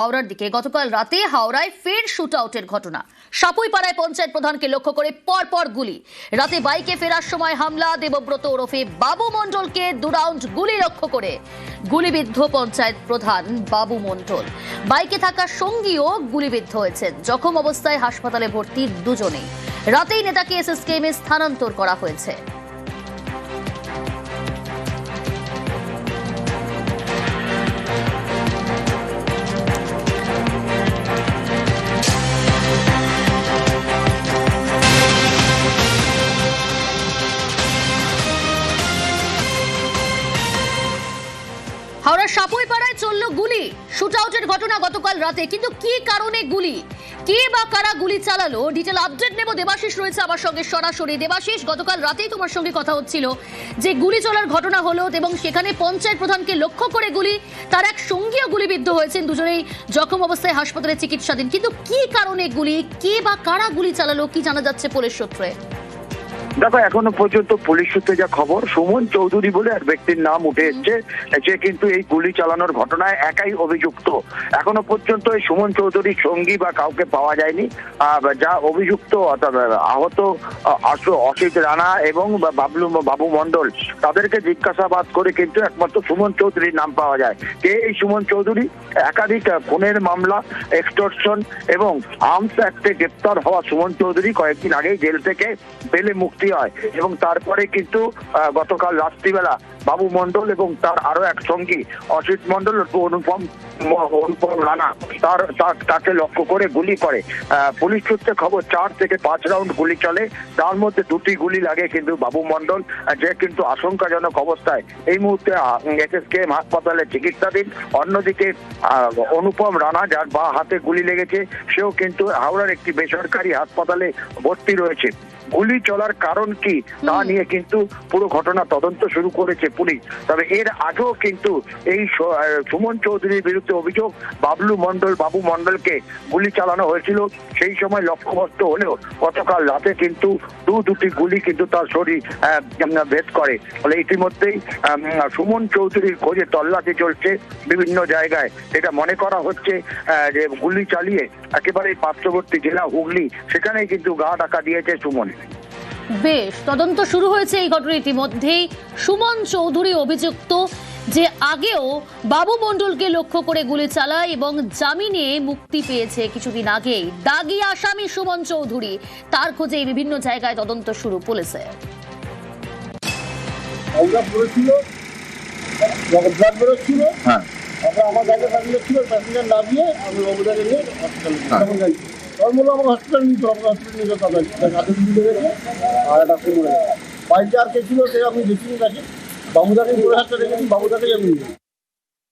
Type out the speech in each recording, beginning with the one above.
হাওড়ার দিকে। গতকাল রাতে হাওড়ায় ফের শুট আউটের ঘটনা। সাপুইপাড়ায় পঞ্চায়েত প্রধানকে লক্ষ্য করে পরপর গুলি। রাতে বাইকে ফেরার সময় হামলা, দেবব্রত ওরফে বাবু মণ্ডলকে দু রাউন্ড গুলি লক্ষ্য করে। গুলিবিদ্ধ পঞ্চায়েত প্রধান বাবু মণ্ডল। বাইকে থাকা সঙ্গীও গুলিবিদ্ধ হয়েছেন। জখম অবস্থায় হাসপাতালে ভর্তি দুজনেই। রাতেই নেতাকে এসএসকেএমে স্থানান্তর করা হয়েছে। হাওড়ার সাপুইপাড়ায় চলল গুলি। শুট আউটের ঘটনা গতকাল রাতে, কিন্তু কি কারণে গুলি? কে বা কারা গুলি চালালো? ডিটেল আপডেট নেব দেবাশিস রয়েছে আমার সঙ্গে সরাসরি। দেবাশিস, গতকাল রাতেই তোমার সঙ্গে কথা হচ্ছিল যে গুলি চলার ঘটনা হলো এবং সেখানে পঞ্চায়েত প্রধানকে লক্ষ্য করে গুলি, তার এক সঙ্গীও গুলিবিদ্ধ হয়েছেন। দুজনেই জখম অবস্থায় হাসপাতালে চিকিৎসাধীন। কিন্তু কি কারণে গুলি? কে বা কারা গুলি চালালো? কি জানা যাচ্ছে পুলিশ সূত্রে? দেখো এখনও পর্যন্ত পুলিশ সূত্রে যা খবর সুমন চৌধুরী বলে এক ব্যক্তির নাম উঠে এসছে সে কিন্তু এই গুলি চালানোর ঘটনায় একাই অভিযুক্ত। এখনও পর্যন্ত এই সুমন চৌধুরীর সঙ্গী বা কাউকে পাওয়া যায়নি। যা অভিযুক্ত অর্থাৎ আহত আহ, অসিত রানা এবং বাবলু বাবু মণ্ডল তাদেরকে জিজ্ঞাসাবাদ করে কিন্তু একমাত্র সুমন চৌধুরীর নাম পাওয়া যায়। কে এই সুমন চৌধুরী? একাধিক খুনের মামলা এক্সটর্শন এবং আর্মস অ্যাক্টে গ্রেপ্তার হওয়া সুমন চৌধুরী কয়েকদিন আগেই জেল থেকে বেলে মুক্তি হয়। এবং তারপরে কিন্তু গতকাল রাত্রিবেলা বাবু মণ্ডল এবং তার আরও এক সঙ্গী অসিত মন্ডল অনুপম অনুপম রানা তার তাকে লক্ষ্য করে গুলি করে। পুলিশ সূত্রে খবর চার থেকে পাঁচ রাউন্ড গুলি চলে। তার মধ্যে দুটি গুলি লাগে কিন্তু বাবু মণ্ডল আহ, যে কিন্তু আশঙ্কাজনক অবস্থায়। এই মুহূর্তে এসএসকেএম হাসপাতালে চিকিৎসাধীন। অন্যদিকে অনুপম রানা যার বা হাতে গুলি লেগেছে সেও কিন্তু হাওড়ার একটি বেসরকারি হাসপাতালে ভর্তি রয়েছে। গুলি চলার কারণ কি? তা নিয়ে কিন্তু পুরো ঘটনা তদন্ত শুরু করেছে পুলিশ। তবে এর আগেও কিন্তু এই সুমন চৌধুরীর বিরুদ্ধে অভিযোগ বাবলু মন্ডল বাবু মন্ডলকে গুলি চালানো হয়েছিল। সেই সময় লক্ষ্যবস্তু হলেও গতকাল রাতে কিন্তু দু দুটি গুলি কিন্তু তার শরীর ভেদ করে। ফলে ইতিমধ্যেই সুমন চৌধুরীর খোঁজে তল্লাশি চলছে বিভিন্ন জায়গায়। এটা মনে করা হচ্ছে আহ, যে গুলি চালিয়ে একেবারে পার্শ্ববর্তী জেলা হুগলি সেখানেই কিন্তু গা ডাকা দিয়েছে সুমন। বেশ তদন্ত শুরু হয়েছে এই ঘটনা ইতিমধ্যেই। সুমন চৌধুরী অভিযুক্ত যে আগেও বাবু মণ্ডলকে লক্ষ্য করে গুলি চালায় এবং জামিনে মুক্তি পেয়েছে কিছুদিন আগেই। দাগি আসামি সুমন চৌধুরী তার খোঁজে বিভিন্ন জায়গায় তদন্ত শুরু আমরা ব্লাড বেরোচ্ছিল হ্যাঁ। আমরা আমার গাড়িতে প্যাসেঞ্জার ছিল প্যাসেঞ্জার নামিয়ে আমি বাবুদাকে নিয়ে হসপিটালে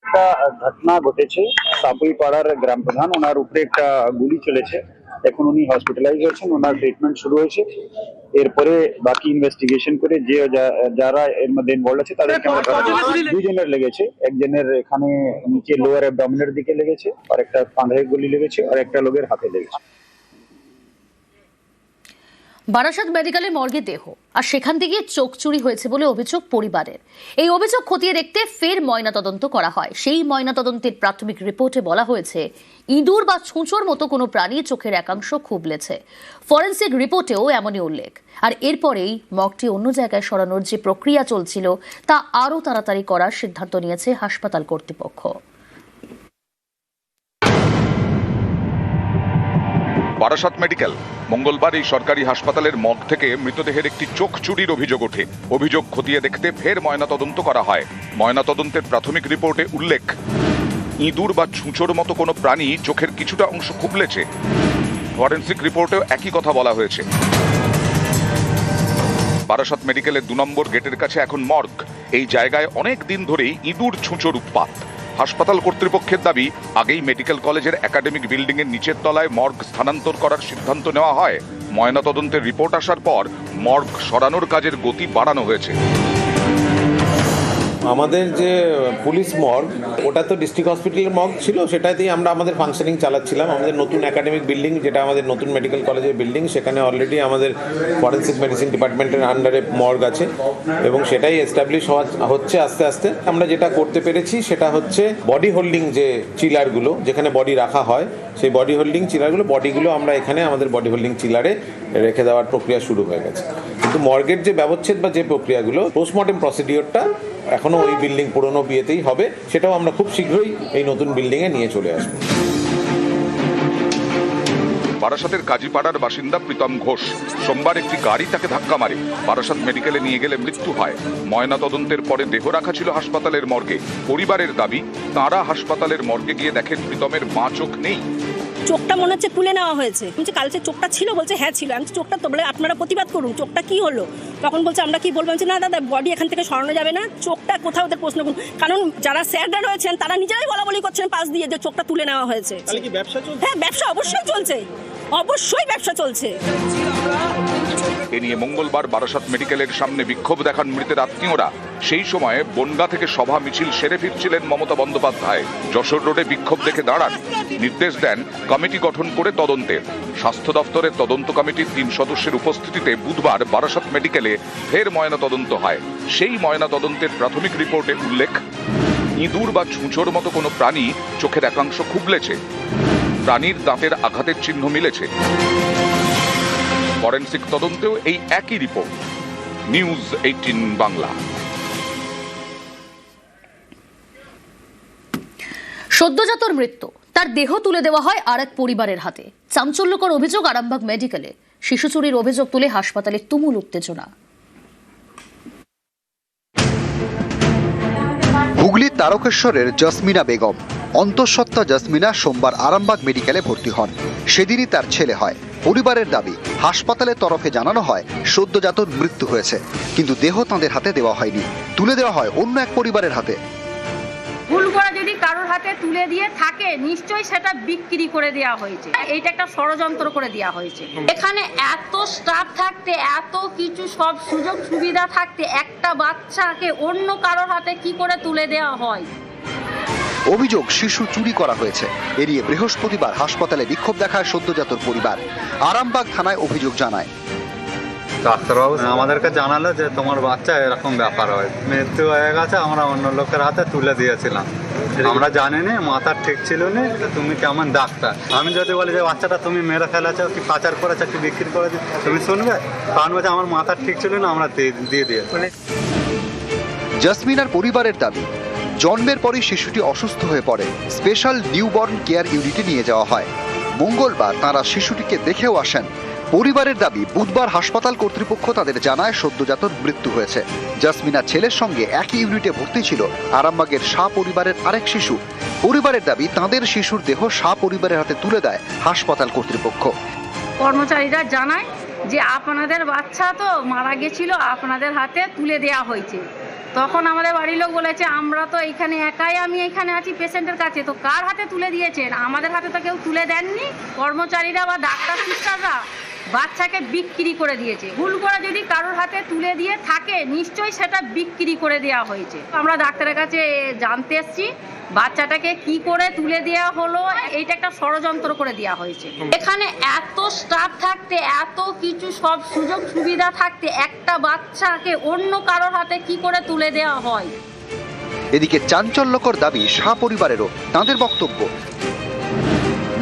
একটা ঘটনা ঘটেছে সাপুই গ্রাম প্রধান। ওনার উপরে একটা গুলি চলেছে। এখন উনি হসপিটালাইজ হয়েছেন, ওনার ট্রিটমেন্ট শুরু হয়েছে। এরপরে বাকি ইনভেস্টিগেশন করে যে যা- যারা এর মধ্যে ইনভলভ আছে, তাদেরকে আমরা দুজনের লেগেছে। একজনের এখানে নিচে লোয়ার অ্যাবডমিনের দিকে লেগেছে, আর একটা কাঁধে গুলি লেগেছে, আর একটা লোকের হাতে লেগেছে। বারাসাত মেডিকেলে মর্গে দেহ, আর সেখান থেকে চোখ চুরি হয়েছে বলে অভিযোগ পরিবারের। এই অভিযোগ খতিয়ে দেখতে ফের ময়নাতদন্ত করা হয়। সেই ময়নাতদন্তের প্রাথমিক রিপোর্টে বলা হয়েছে, ইঁদুর বা ছুঁচোর মতো কোনো প্রাণী চোখের একাংশ খুবলেছে। ফরেন্সিক রিপোর্টেও এমনই উল্লেখ। আর এরপরেই মগটি অন্য জায়গায় সরানোর যে প্রক্রিয়া চলছিল, তা আরও তাড়াতাড়ি করার সিদ্ধান্ত নিয়েছে হাসপাতাল কর্তৃপক্ষ। বারাসাত মেডিকেল। মঙ্গলবার এই সরকারি হাসপাতালের মগ থেকে মৃতদেহের একটি চোখ চুরির অভিযোগ ওঠে। অভিযোগ খতিয়ে দেখতে ফের ময়নাতদন্ত করা হয়। ময়নাতদন্তের প্রাথমিক রিপোর্টে উল্লেখ, ইঁদুর বা ছুঁচোর মতো কোনো প্রাণী চোখের কিছুটা অংশ খুবলেছে। ফরেন্সিক রিপোর্টেও একই কথা বলা হয়েছে। বারাসাত মেডিকেলের দু নম্বর গেটের কাছে এখন মর্গ। এই জায়গায় অনেক দিন ধরেই ইঁদুর ছুঁচোর উৎপাত। হাসপাতাল কর্তৃপক্ষের দাবি, আগেই মেডিকেল কলেজের একাডেমিক বিল্ডিংয়ের নিচের তলায় মর্গ স্থানান্তর করার সিদ্ধান্ত নেওয়া হয়। ময়নাতদন্তের রিপোর্ট আসার পর মর্গ সরানোর কাজের গতি বাড়ানো হয়েছে। আমাদের যে পুলিশ মর্গ, ওটা তো ডিস্ট্রিক্ট হসপিটালের মর্গ ছিল, সেটাতেই আমরা আমাদের ফাংশনিং চালাচ্ছিলাম। আমাদের নতুন একাডেমিক বিল্ডিং যেটা আমাদের নতুন মেডিকেল কলেজের বিল্ডিং সেখানে অলরেডি আমাদের ফরেন্সিক মেডিসিন ডিপার্টমেন্টের আন্ডারে মর্গ আছে। এবং সেটাই এস্টাবলিশ হচ্ছে আস্তে আস্তে। আমরা যেটা করতে পেরেছি, সেটা হচ্ছে বডি হোল্ডিং যে চিলারগুলো যেখানে বডি রাখা হয়, সেই বডি হোল্ডিং চিলারগুলো বডিগুলো আমরা এখানে আমাদের বডি হোল্ডিং চিলারে রেখে দেওয়ার প্রক্রিয়া শুরু হয়ে গেছে। কিন্তু মর্গের যে ব্যবচ্ছেদ বা যে প্রক্রিয়াগুলো পোস্টমর্টেম প্রসিডিওরটা এখনও ওই বিল্ডিং পুরনো বিয়েতেই হবে, সেটাও আমরা খুব শীঘ্রই এই নতুন বিল্ডিংয়ে নিয়ে চলে আসব। বারাসাতের কাজীপাড়ার বাসিন্দা প্রীতম ঘোষ, সোমবার একটি গাড়ি তাকে ধাক্কা মারে। বারাসাত মেডিকেলে নিয়ে গেলে মৃত্যু হয়। ময়না তদন্তের পরে দেহ রাখা ছিল হাসপাতালের মর্গে। পরিবারের দাবি, তাঁরা হাসপাতালের মর্গে গিয়ে দেখেন প্রীতমের বাঁ চোখ নেই। চোখটা মনে হচ্ছে তুলে নেওয়া হয়েছে। বলছে কালকে চোখটা ছিল বলছে হ্যাঁ ছিল। আমি চোখটা তো বলে আপনারা প্রতিবাদ করুন চোখটা কি হলো? তখন বলছে আমরা কি বলব? না দাদা বডি এখান থেকে সরানো যাবে না। চোখটা কোথাও ওদের প্রশ্ন করুন? কারণ যারা স্যাররা রয়েছেন তারা নিজেরাই বলা বলি করছেন পাশ দিয়ে যে চোখটা তুলে নেওয়া হয়েছে। হ্যাঁ ব্যবসা অবশ্যই চলছে। অবশ্যই ব্যবসা চলছে। এ নিয়ে মঙ্গলবার বারাসাত মেডিকেলের সামনে বিক্ষোভ দেখান মৃতের আত্মীয়রা। সেই সময়ে বনগা থেকে সভা মিছিল সেরে ফিরছিলেন মমতা বন্দ্যোপাধ্যায়। যশোর রোডে বিক্ষোভ দেখে দাঁড়ান। নির্দেশ দেন কমিটি গঠন করে তদন্তের স্বাস্থ্য দফতরের তদন্ত কমিটির তিন সদস্যের উপস্থিতিতে বুধবার বারাসাত মেডিকেলে ফের ময়না তদন্ত হয়। সেই ময়না তদন্তের প্রাথমিক রিপোর্টে উল্লেখ, ইঁদুর বা ছুঁচোর মতো কোনো প্রাণী চোখের একাংশ খুবলেছে। প্রাণীর দাঁতের আঘাতের চিহ্ন মিলেছে। ফরেন্সিক তদন্তেও এই একই রিপোর্ট। News eighteen Bangla. সদ্যজাতর মৃত্যু। তার দেহ তুলে দেওয়া হয় আর এক পরিবারের হাতে। চাঞ্চল্যকর অভিযোগ আরামবাগ মেডিকেলে। শিশু চুরির অভিযোগ তুলে হাসপাতালে তুমুল উত্তেজনা। হুগলির তারকেশ্বরের জসমিনা বেগম অন্তঃসত্ত্বা জসমিনা সোমবার আরামবাগ মেডিকেলে ভর্তি হন। সেদিনই তার ছেলে হয়। পরিবারের দাবি হাসপাতালের তরফে জানানো হয়, সদ্যজাতর মৃত্যু হয়েছে। কিন্তু দেহ তাঁদের হাতে দেওয়া হয়নি। তুলে দেওয়া হয় অন্য এক পরিবারের হাতে। ভুল করে যদি কারোর হাতে তুলে দিয়ে থাকে, নিশ্চয়ই সেটা বিক্রি করে দেওয়া হয়েছে। এইটা একটা ষড়যন্ত্র করে দেওয়া হয়েছে। এখানে এত স্টাফ থাকতে, এত কিছু সব সুযোগ সুবিধা থাকতে, একটা বাচ্চাকে অন্য কারোর হাতে কি করে তুলে দেওয়া হয়? অভিযোগ শিশু চুরি করা হয়েছে। এড়িয়ে বৃহস্পতিবার হাসপাতালে বিক্ষোভ দেখায় সদ্যজাতর পরিবার। আরামবাগ থানায় অভিযোগ জানায়। ডাক্তারবাবু আমাদেরকে জানালো যে তোমার বাচ্চা এরকম ব্যাপার হয়। মৃত্যু হয়ে গেছে আমরা অন্য লোকের হাতে তুলে দিয়েছিলাম। আমরা জানি না মাথার ঠিক ছিল না তুমি কেমন ডাক্তার? আমি যদি বলি যে বাচ্চাটা তুমি মেরে ফেলেছো কি পাচার করেছ কি বিক্রি করেছ তুমি শুনবে? কারণ বলছে আমার মাথার ঠিক ছিল না আমরা দিয়ে দিয়ে দিয়েছি। জসমিনার পরিবারের দাবি জন্মের পরই শিশুটি অসুস্থ হয়ে পড়ে। স্পেশাল নিউবর্ন কেয়ার ইউনিটে নিয়ে যাওয়া হয়। মঙ্গলবার তারা শিশুটিকে দেখেও আসেন। পরিবারের দাবি, বুধবার হাসপাতাল কর্তৃপক্ষ তাদের জানায় সদ্যজাতর মৃত্যু হয়েছে। জাসমিনা ছেলের সঙ্গে একই ইউনিটে ভর্তি ছিল আরামবাগের শাহ পরিবারের আরেক শিশু। পরিবারের দাবি, তাদের শিশুর দেহ শাহ পরিবারের হাতে তুলে দেয় হাসপাতাল কর্তৃপক্ষ। কর্মচারীরা জানায় যে, আপনাদের বাচ্চা তো মারা গেছিল, আপনাদের হাতে তুলে দেওয়া হয়েছে। তখন আমাদের বাড়ির লোক বলেছে, আমরা তো এখানে একাই, আমি এখানে আছি পেশেন্টের কাছে। তো কার হাতে তুলে দিয়েছেন? আমাদের হাতে তো কেউ তুলে দেননি। কর্মচারীরা বা ডাক্তার সিস্টাররা বাচ্চাকে বিক্রি করে দিয়েছে। ভুল করে যদি কারোর হাতে তুলে দিয়ে থাকে, নিশ্চয়ই সেটা বিক্রি করে দেওয়া হয়েছে। আমরা ডাক্তারের কাছে জানতে এসেছি বাচ্চাটাকে কি করে তুলে দেওয়া হলো, এইটা একটা ষড়যন্ত্র করে দেওয়া হয়েছে। এখানে এত স্টাফ থাকতে, এত কিছু সব সুযোগ সুবিধা থাকতে, একটা বাচ্চাকে অন্য কারোর হাতে কি করে তুলে দেওয়া হয়? এদিকে চাঞ্চল্যকর দাবি শাহ পরিবারেরও, তাঁদের বক্তব্য।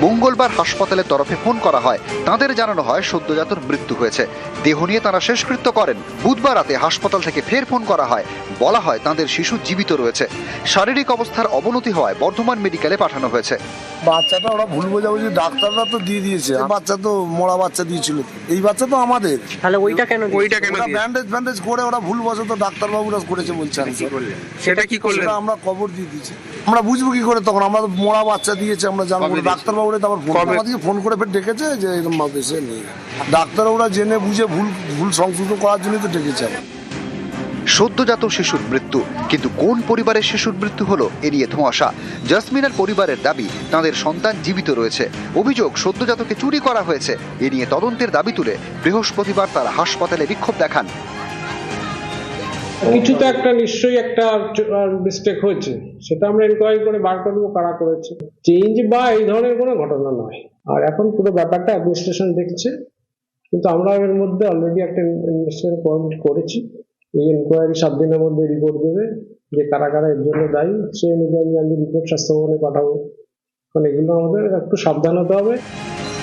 মঙ্গলবার হাসপাতালের তরফে ফোন করা হয়। তাদের জানানো হয় সদ্যজাতর মৃত্যু হয়েছে। দেহ নিয়ে তারা শেষকৃত্য করেন। বুধবার রাতে হাসপাতাল থেকে ফের ফোন করা হয়। বলা হয় তাদের শিশু জীবিত রয়েছে। শারীরিক অবস্থার অবনতি হওয়ায় বর্ধমান মেডিকেলে পাঠানো হয়েছে। বাচ্চাটা ওরা ভুল বোঝাবুঝি ডাক্তাররা তো দিয়ে দিয়েছে। বাচ্চা তো মরা বাচ্চা দিয়েছিল। এই বাচ্চা তো আমাদের। তাহলে ওইটা কেন ওইটা কেন ওরা দিয়ে- ব্যান্ডেজ করে ওরা ভুল বসত ডাক্তারবাবুরা করেছে বলছে আমি সেটা কি করলেন? সেটা আমরা খবর দিয়ে দিয়েছি। আমরা বুঝব কি করে তখন? আমরা তো মরা বাচ্চা দিয়েছে আমরা জানব ডাক্তার। ডাক্তারবাবুরা তো আবার ফোন? আমাদেরকে ফোন করে ফের ডেকেছে যে এরকম ভাবে সে নেই ডাক্তারবাবুরা জেনে বুঝে ভুল ভুল সংশোধন করার জন্যই তো ডেকেছে আবার। সদ্যজাত শিশুর মৃত্যু। কিন্তু কোন পরিবারের শিশুর মৃত্যু হলো, এ নিয়ে ধোঁয়াশা। জাসমিনার পরিবারের দাবি, তাদের সন্তান জীবিত রয়েছে। অভিযোগ, সদ্যজাতকে চুরি করা হয়েছে। এ নিয়ে তদন্তের দাবি তুলে বৃহস্পতিবার তারা হাসপাতালে বিক্ষোভ দেখান। কিছু তো একটা নিশ্চয়ই একটা মিস্টেক হয়েছে। সেটা আমরা এনকোয়ারি করে বার করব কারা করেছে। চেঞ্জ বা এই ধরনের কোনো ঘটনা নয়। আর এখন পুরো ব্যাপারটা অ্যাডমিনিস্ট্রেশন দেখছে। কিন্তু আমরা এর মধ্যে অলরেডি একটা ইনভেস্টিগেশন করেছি। এই এনকোয়ারি সাত দিনের মধ্যে রিপোর্ট দেবে যে কারা কারা এর জন্য দায়ী। সেই অনুযায়ী আমি আমি রিপোর্ট স্বাস্থ্য ভবনে পাঠাবো। মানে এগুলো আমাদের একটু সাবধান হতে হবে।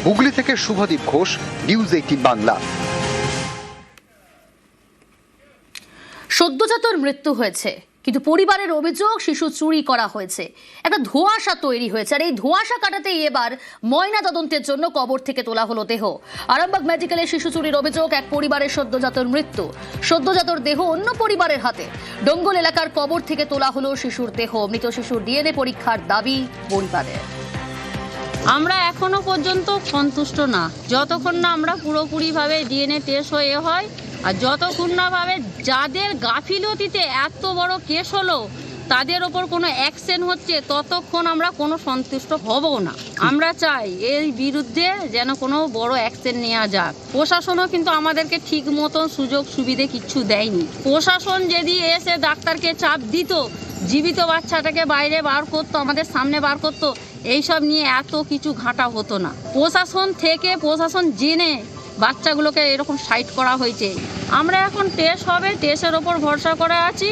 হুগলি থেকে শুভদীপ ঘোষ নিউজ এইটিন বাংলা। সদ্যজাতর মৃত্যু হয়েছে। কিন্তু পরিবারের অভিযোগ শিশু চুরি করা হয়েছে। একটা ধোঁয়াশা তৈরি হয়েছে। আর এই ধোঁয়াশা কাটাতেই এবার ময়না তদন্তের জন্য কবর থেকে তোলা হলো দেহ। আরামবাগ মেডিকেলে শিশু চুরির অভিযোগ, এক পরিবারের সদ্যজাতর মৃত্যু। সদ্যজাতর দেহ অন্য পরিবারের হাতে। ডঙ্গল এলাকার কবর থেকে তোলা হলো শিশুর দেহ। মৃত শিশুর ডিএনএ পরীক্ষার দাবি পরিবারের। আমরা এখনও পর্যন্ত সন্তুষ্ট না। যতক্ষণ না আমরা পুরোপুরিভাবে ডিএনএ টেস্ট হয়ে হয় আর যতক্ষণ না যাদের গাফিলতিতে এত বড় কেস হলো, তাদের ওপর কোনো অ্যাকশন হচ্ছে, ততক্ষণ আমরা কোনো সন্তুষ্ট হব না। আমরা চাই এর বিরুদ্ধে যেন কোনো বড় অ্যাকশন নেওয়া যাক। প্রশাসনও কিন্তু আমাদেরকে ঠিক মতন সুযোগ সুবিধে কিচ্ছু দেয়নি। প্রশাসন যদি এসে ডাক্তারকে চাপ দিত, জীবিত বাচ্চাটাকে বাইরে বার করতো, আমাদের সামনে বার করতো, এইসব নিয়ে এত কিছু ঘাটা হতো না। প্রশাসন থেকে প্রশাসন জেনে বাচ্চাগুলোকে এরকম সাইড করা হয়েছে। আমরা এখন টেস্ট হবে টেস্টের ওপর ভরসা করে আছি।